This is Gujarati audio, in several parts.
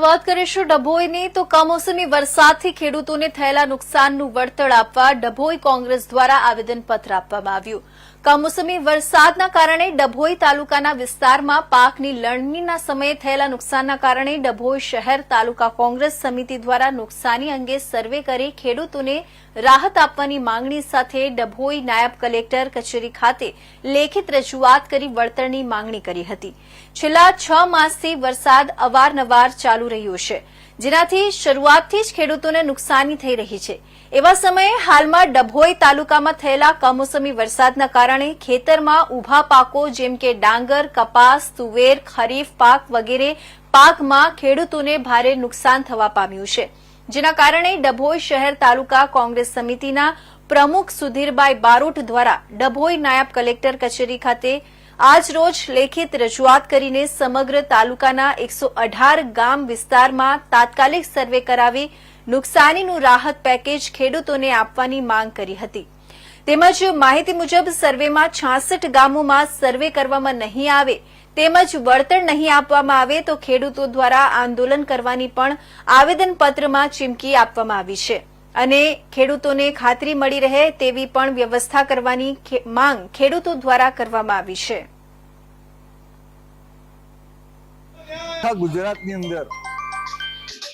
વાત કરીશું ડભોઈની. તો કમોસમી વરસાદથી ખેડૂતોને થયેલા નુકસાનનું વળતર આપવા ડભોઈ કોંગ્રેસ દ્વારા આવેદનપત્ર આપવામાં આવ્યું. કમોસમી વરસાદના કારણે ડભોઈ તાલુકાના વિસ્તારમાં પાકની લણણીના સમયે થયેલા નુકસાનના કારણે ડભોઈ શહેર તાલુકા કોંગ્રેસ સમિતિ દ્વારા નુકસાની અંગે સર્વે કરી ખેડૂતોને રાહત આપવાની માંગણી સાથે ડભોઈ નાયબ કલેક્ટર કચેરી ખાતે લેખિત રજૂઆત કરી વળતરની માંગણી કરી હતી. છેલ્લા છ માસથી વરસાદ અવારનવાર ચાલુ રહ્યો છે, જેનાથી શરૂઆતથી જ ખેડૂતોને નુકસાની થઈ રહી છે. એવા સમયે હાલમાં ડભોઈ તાલુકામાં થયેલા કમોસમી વરસાદના કારણે ખેતરમાં ઊભા પાકો જેમ કે ડાંગર, કપાસ, તુવેર, ખરીફ, પાક વગેરે પાકમાં ખેડૂતોને ભારે નુકસાન થવા પામ્યું છે. જેના કારણે ડભોઈ શહેર તાલુકા કોંગ્રેસ સમિતિના પ્રમુખ સુધીરભાઈ બારોટ દ્વારા ડભોઈ નાયબ કલેક્ટર કચેરી ખાતે આજ રોજ લેખિત રજૂઆત કરીને સમગ્ર તાલુકાના એકસો અઢાર ગામ વિસ્તારમાં તાત્કાલિક સર્વે કરાવી નુકસાનીનું રાહત પેકેજ ખેડૂતોને આપવાની માંગ કરી હતી. તેમજ માહિતી મુજબ સર્વેમાં છાસઠ ગામોમાં સર્વે કરવામાં નહીં આવે, તેમજ વળતર નહીં આપવામાં આવે તો ખેડૂતો દ્વારા આંદોલન કરવાની પણ આવેદનપત્રમાં ચીમકી આપવામાં આવી છે. અને ખેડૂતોને ખાતરી મળી રહે તેવી પણ વ્યવસ્થા કરવાની માંગ ખેડૂતો દ્વારા કરવામાં આવી છે. ગુજરાતની અંદર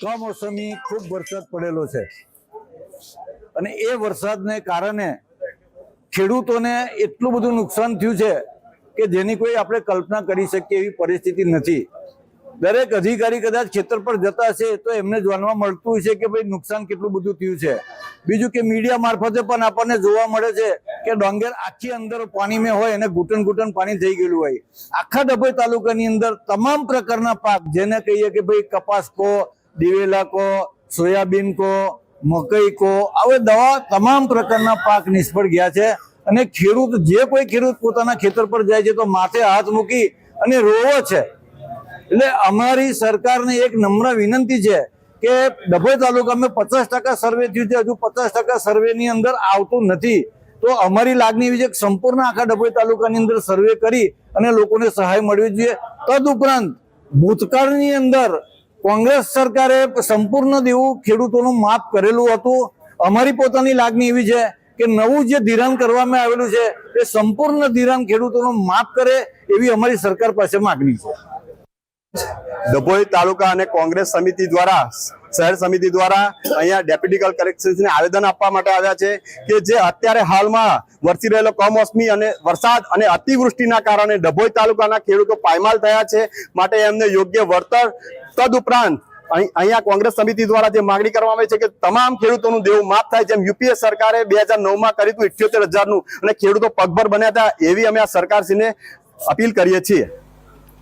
કમોસમી ખૂબ વરસાદ પડેલો છે. અને એ વરસાદને કારણે ખેડૂતોને એટલું બધું નુકસાન થયું છે કે જેની કોઈ આપણે કલ્પના કરી શકીએ એવી પરિસ્થિતિ નથી. દરેક અધિકારી કદાચ ખેતર પર જતા હશે તો એમને જાણવા મળતું હશે કે ભાઈ નુકસાન કેટલું બધું થયું છે. બીજું કે મીડિયા મારફતે પણ આપણને જોવા મળે છે કે ડોંગર આખી અંદર પાણીમાં હોય અને ઘૂંટણ ઘૂંટણ પાણી થઈ ગયેલું હોય. આખા ડભોઈ તાલુકાની અંદર તમામ પ્રકારના પાક જેને કહીએ કે ભાઈ કપાસ કો, દિવેલા કો, સોયાબીન કો મકઈ કો હવે દવા તમામ પ્રકારના પાક નિષ્ફળ ગયા છે અને ખેડૂત, જે કોઈ ખેડૂત પોતાના ખેતર પર જાય છે તો માથે હાથ મૂકી અને રોવો છે. એટલે અમારી સરકારને એક નમ્ર વિનંતી છે કે ડભોઈ તાલુકામાં પચાસ ટકા સર્વે થયું છે, હજુ પચાસ ટકા સર્વેની અંદર આવતું નથી. તો અમારી લાગણી એવી છે કે સંપૂર્ણ આખા ડભોઈ તાલુકાની અંદર સર્વે કરી અને લોકોને સહાય મળવી જોઈએ. તદ ઉપરાંત ભૂતકાળની અંદર કોંગ્રેસ સરકારે સંપૂર્ણ દેવું ખેડૂતોનું માફ કરેલું હતું. અમારી પોતાની લાગણી એવી છે કે નવું જે ધિરાણ કરવામાં આવેલું છે, એ સંપૂર્ણ ધિરાણ ખેડૂતોનું માફ કરે એવી અમારી સરકાર પાસે માગણી છે. ડભોઈ તાલુકા અને કોંગ્રેસ સમિતિ દ્વારા, શહેર સમિતિ દ્વારા અહીંયા ડેપ્યુટી કલેક્ટરને આવેદન આપવા માટે આવ્યા છે કે જે અત્યારે હાલમાં વરસી રહેલો કમોસમી અને વરસાદ અને અતિવૃષ્ટિના કારણે ડભોઈ તાલુકાના ખેડૂતો પાયમાલ થયા છે. માટે એમને યોગ્ય વળતર તદુપરાંત અહીં- અહીંયા કોંગ્રેસ સમિતિ દ્વારા જે માંગણી કરવામાં આવી છે કે તમામ ખેડૂતોનું દેવું માફ થાય જેમ યુપીએ સરકારે બે હજાર નવમાં કર્યું હતું, ઇઠ્યોતેર હજારનું. અને ખેડૂતો પગભર બન્યા હતા એવી અમે આ સરકારશ્રીને અપીલ કરીએ છીએ.